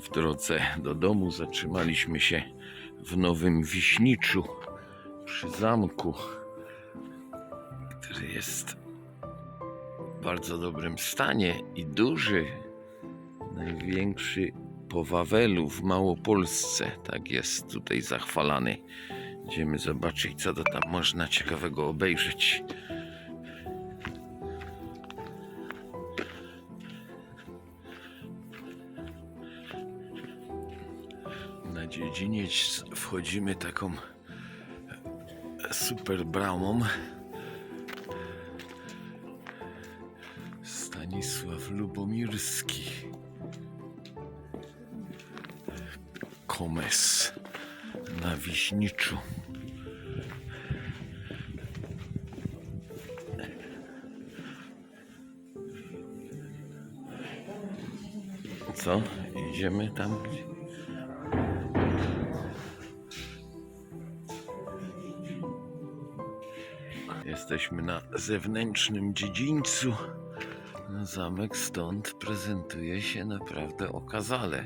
W drodze do domu zatrzymaliśmy się w Nowym Wiśniczu przy zamku, który jest w bardzo dobrym stanie i duży. Największy po Wawelu w Małopolsce. Tak jest tutaj zachwalany. Idziemy zobaczyć, co to tam można ciekawego obejrzeć. Na dziedziniec wchodzimy taką super bramą. Stanisław Lubomirski. Komes na Wiśniczu. Co? Idziemy tam Jesteśmy na zewnętrznym dziedzińcu. Zamek stąd prezentuje się naprawdę okazale.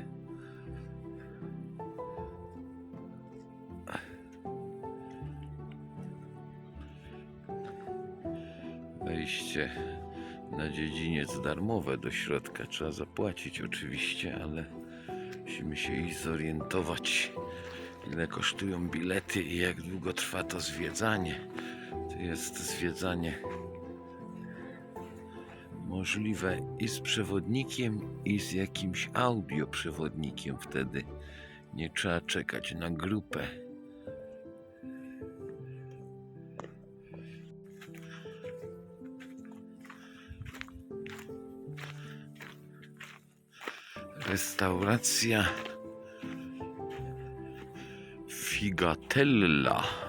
Wejście na dziedziniec darmowe do środka. Trzeba zapłacić oczywiście, ale musimy się iść zorientować, ile kosztują bilety i jak długo trwa to zwiedzanie. To jest zwiedzanie możliwe i z przewodnikiem, i z jakimś audioprzewodnikiem. Wtedy nie trzeba czekać na grupę. Restauracja Figatella.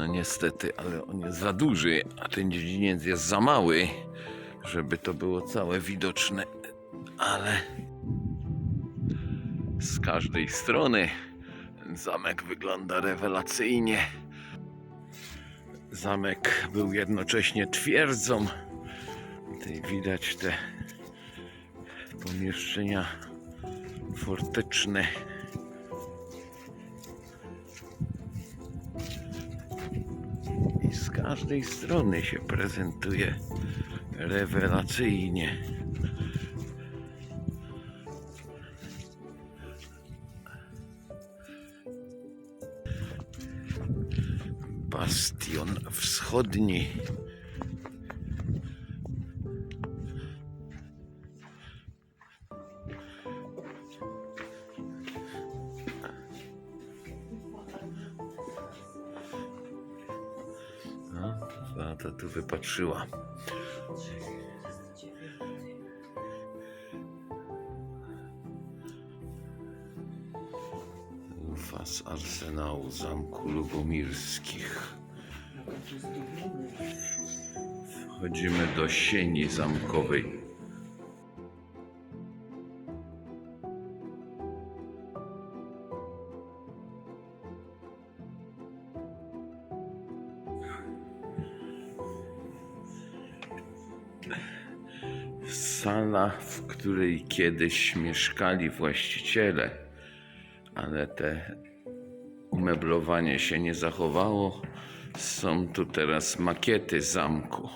No niestety, ale on jest za duży, a ten dziedziniec jest za mały, żeby to było całe widoczne. Ale z każdej strony zamek wygląda rewelacyjnie. Zamek był jednocześnie twierdzą. Tutaj widać te pomieszczenia forteczne. Każdej strony się prezentuje rewelacyjnie. Bastion wschodni. Tu wypatrzyła. Lufa z arsenału Zamku Lubomirskich. Wchodzimy do sieni zamkowej. Której kiedyś mieszkali właściciele, ale te umeblowanie się nie zachowało. Są tu teraz makiety zamku.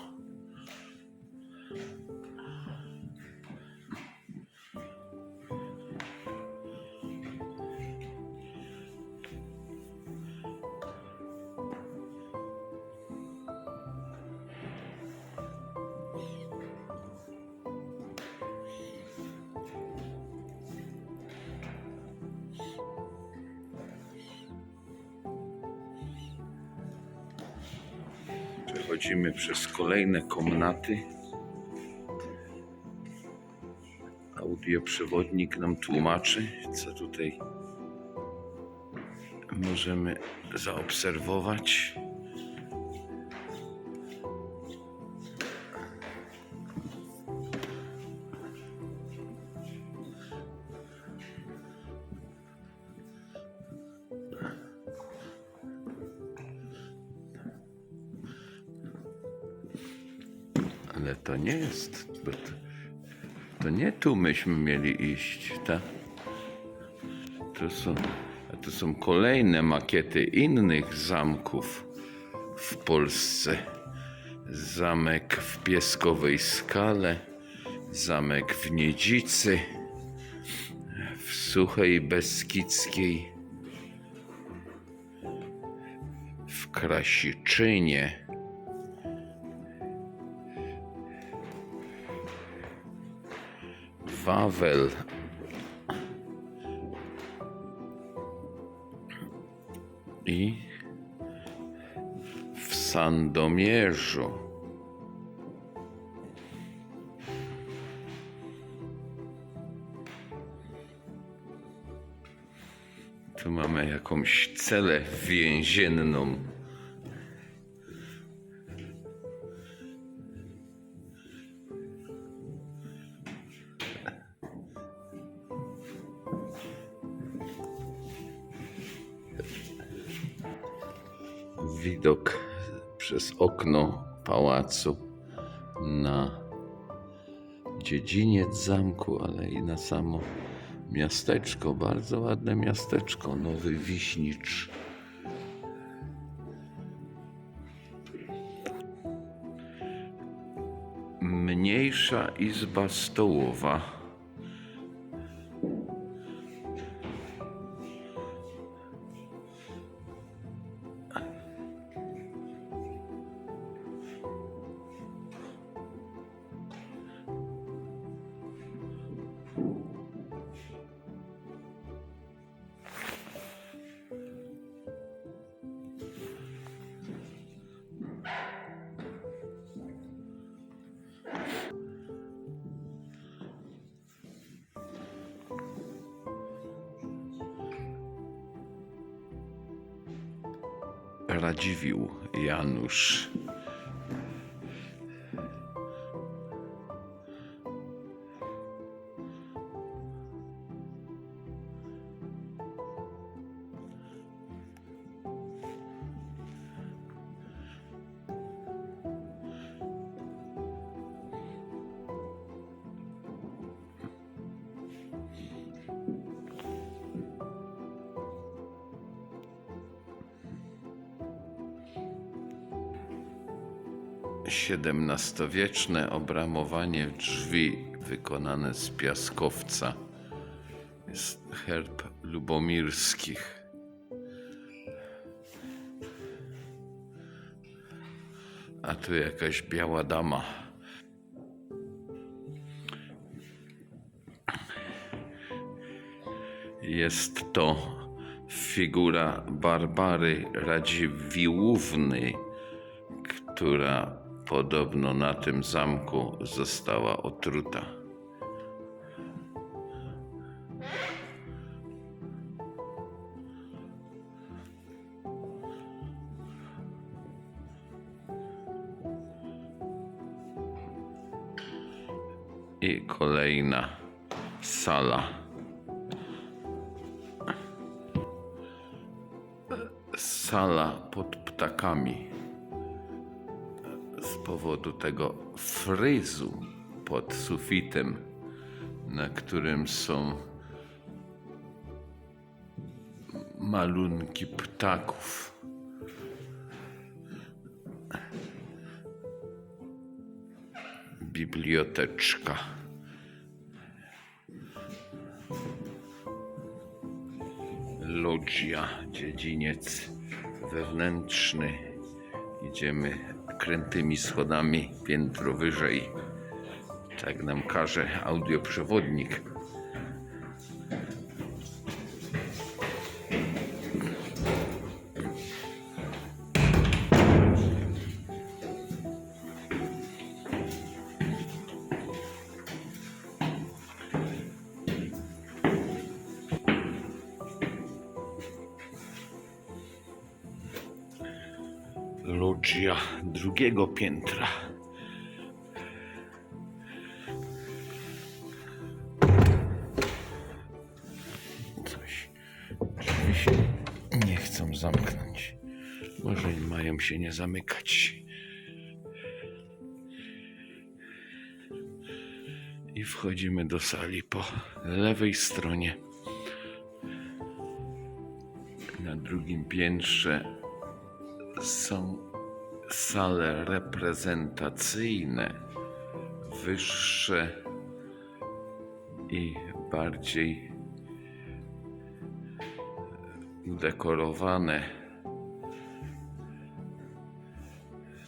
Przechodzimy przez kolejne komnaty. Audioprzewodnik nam tłumaczy, co tutaj możemy zaobserwować. Ale to nie jest. Bo to, to nie tu myśmy mieli iść, tak? tu są, tu są kolejne makiety innych zamków w Polsce. Zamek w Pieskowej Skale, zamek w Niedzicy, w Suchej Beskidzkiej, w Krasiczynie. Wawel. I w Sandomierzu. Tu mamy jakąś celę więzienną. Przez okno pałacu na dziedziniec zamku, ale i na samo miasteczko. Bardzo ładne miasteczko, Nowy Wiśnicz. Mniejsza izba stołowa. Radziwiłł Janusz. XVII-wieczne obramowanie drzwi wykonane z piaskowca. Jest herb lubomirskich. A tu jakaś biała dama. Jest to figura Barbary Radziwiłłówny, która podobno na tym zamku została otruta. I kolejna sala. Sala pod ptakami powodu tego fryzu pod sufitem, na którym są malunki ptaków. Biblioteczka. Loggia, dziedziniec wewnętrzny. Idziemy krętymi schodami piętro wyżej. Tak nam każe audioprzewodnik. Loggia drugiego piętra. Coś. Drzwi się nie chcą zamknąć. Może mają się nie zamykać. I wchodzimy do sali po lewej stronie. Na drugim piętrze są sale reprezentacyjne, wyższe i bardziej udekorowane.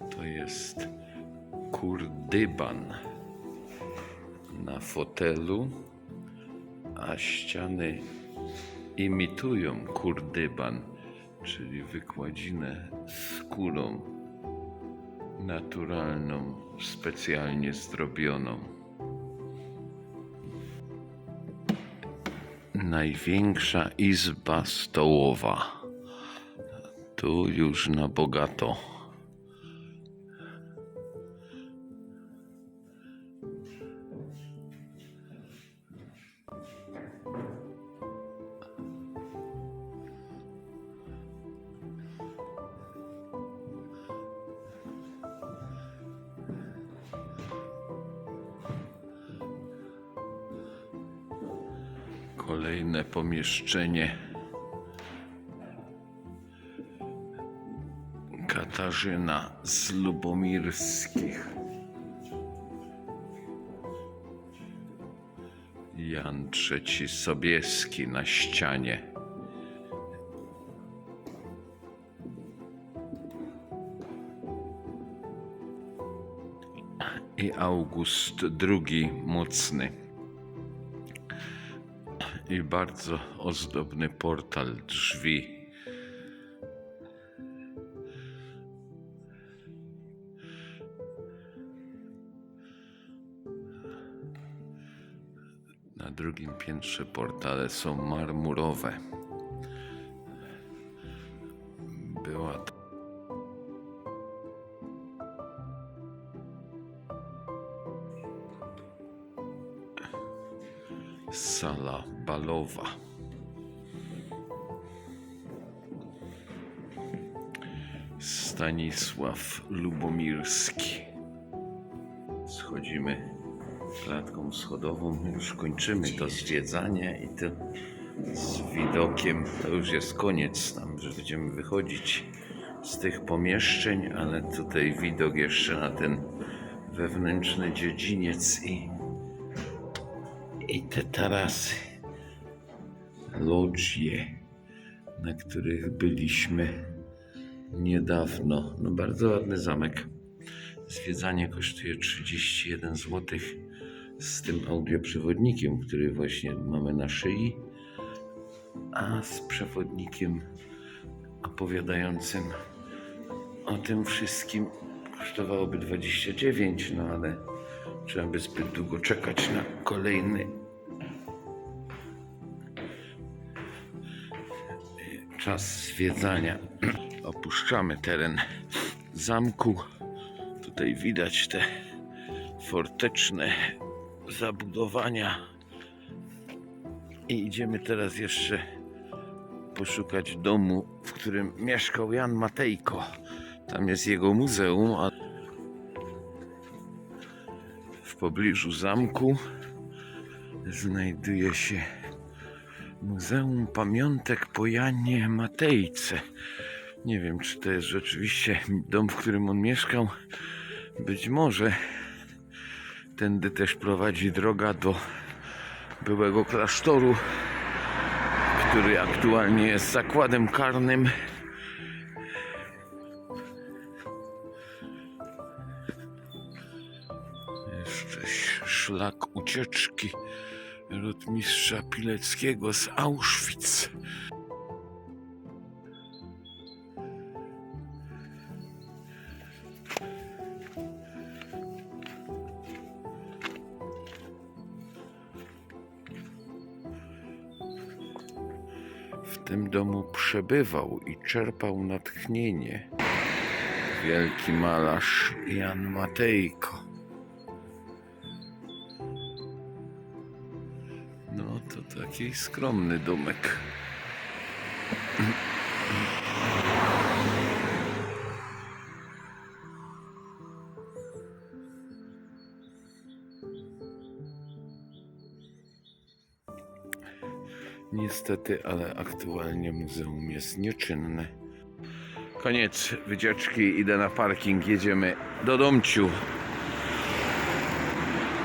To jest kurdyban na fotelu, a ściany imitują kurdyban, czyli wykładzinę skórą naturalną, specjalnie zrobioną. Największa izba stołowa. Tu już na bogato. Kolejne pomieszczenie. Katarzyna z Lubomirskich. Jan III Sobieski na ścianie. I August II Mocny i bardzo ozdobny portal drzwi. Na drugim piętrze portale są marmurowe. Stanisław Lubomirski. Schodzimy klatką schodową. Już kończymy to zwiedzanie i to z widokiem. To już jest koniec tam, że będziemy wychodzić z tych pomieszczeń, ale tutaj widok jeszcze na ten wewnętrzny dziedziniec i i te tarasy, lodzie, na których byliśmy niedawno. No bardzo ładny zamek. Zwiedzanie kosztuje 31 zł z tym audioprzewodnikiem, który właśnie mamy na szyi, a z przewodnikiem opowiadającym o tym wszystkim kosztowałoby 29, no ale trzeba by zbyt długo czekać na kolejny czas zwiedzania. Opuszczamy teren zamku. Tutaj widać te forteczne zabudowania. I idziemy teraz jeszcze poszukać domu, w którym mieszkał Jan Matejko. Tam jest jego muzeum, a w pobliżu zamku znajduje się Muzeum Pamiątek po Janie Matejce. Nie wiem, czy to jest rzeczywiście dom, w którym on mieszkał. Być może tędy też prowadzi droga do byłego klasztoru, który aktualnie jest zakładem karnym. Jeszcze szlak ucieczki rotmistrza Pileckiego z Auschwitz. Przebywał i czerpał natchnienie wielki malarz Jan Matejko. No to taki skromny domek. Niestety, ale aktualnie muzeum jest nieczynne. Koniec wycieczki, idę na parking, jedziemy do Domciu.